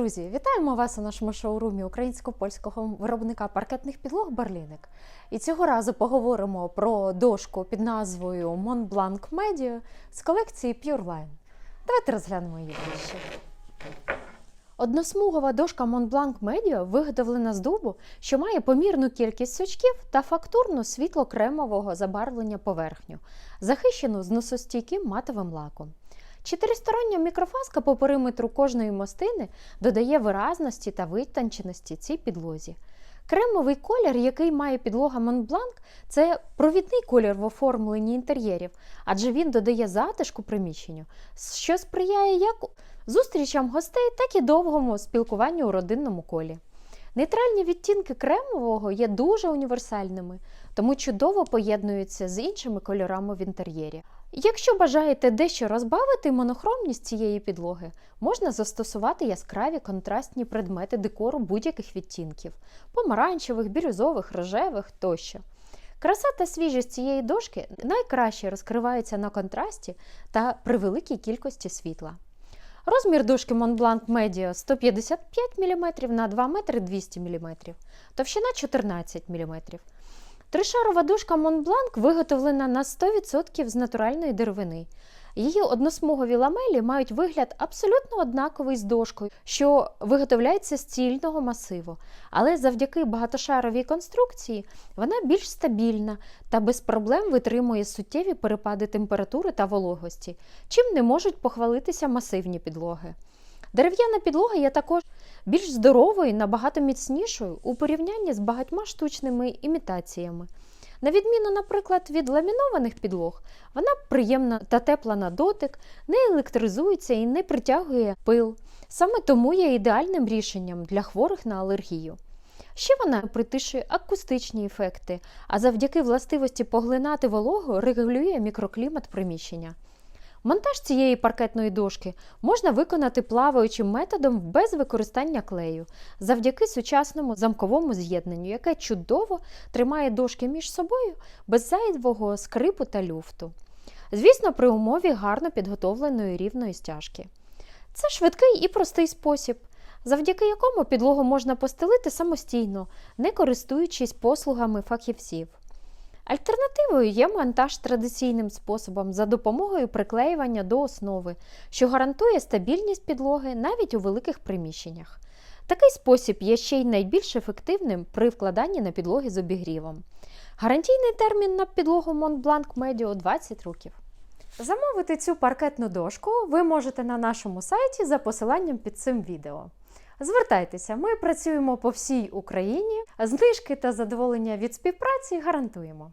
Друзі, вітаємо вас у нашому шоурумі українсько-польського виробника паркетних підлог Барліник. І цього разу поговоримо про дошку під назвою Mont Blanc Media з колекції Pure Line. Давайте розглянемо її ближче. Односмугова дошка Mont Blanc Media виготовлена з дубу, що має помірну кількість сучків та фактурну світло-кремового забарвлення поверхню, захищену зносостійким матовим лаком. Чотиристороння мікрофаска по периметру кожної мостини додає виразності та витонченості цій підлозі. Кремовий колір, який має підлога Монбланк, це провідний колір в оформленні інтер'єрів, адже він додає затишку приміщенню, що сприяє як зустрічам гостей, так і довгому спілкуванню у родинному колі. Нейтральні відтінки кремового є дуже універсальними, тому чудово поєднуються з іншими кольорами в інтер'єрі. Якщо бажаєте дещо розбавити монохромність цієї підлоги, можна застосувати яскраві контрастні предмети декору будь-яких відтінків помаранчевих, бірюзових, рожевих тощо. Краса та свіжість цієї дошки найкраще розкриваються на контрасті та при великій кількості світла. Розмір дошки Montblanc Media 155 мм на 2 метри 200 мм, товщина 14 мм. Тришарова дошка Montblanc виготовлена на 100% з натуральної деревини. Її односмугові ламелі мають вигляд абсолютно однаковий з дошкою, що виготовляється з цільного масиву, але завдяки багатошаровій конструкції вона більш стабільна та без проблем витримує суттєві перепади температури та вологості, чим не можуть похвалитися масивні підлоги. Дерев'яна підлога є також більш здоровою, набагато міцнішою у порівнянні з багатьма штучними імітаціями. На відміну, наприклад, від ламінованих підлог, вона приємна та тепла на дотик, не електризується і не притягує пил. Саме тому є ідеальним рішенням для хворих на алергію. Ще вона притишує акустичні ефекти, а завдяки властивості поглинати вологу регулює мікроклімат приміщення. Монтаж цієї паркетної дошки можна виконати плаваючим методом без використання клею, завдяки сучасному замковому з'єднанню, яке чудово тримає дошки між собою без зайвого скрипу та люфту. Звісно, при умові гарно підготовленої рівної стяжки. Це швидкий і простий спосіб, завдяки якому підлогу можна постелити самостійно, не користуючись послугами фахівців. Альтернативою є монтаж традиційним способом за допомогою приклеювання до основи, що гарантує стабільність підлоги навіть у великих приміщеннях. Такий спосіб є ще й найбільш ефективним при вкладанні на підлоги з обігрівом. Гарантійний термін на підлогу Montblanc Medio 20 років. Замовити цю паркетну дошку ви можете на нашому сайті за посиланням під цим відео. Звертайтеся, ми працюємо по всій Україні, знижки та задоволення від співпраці гарантуємо.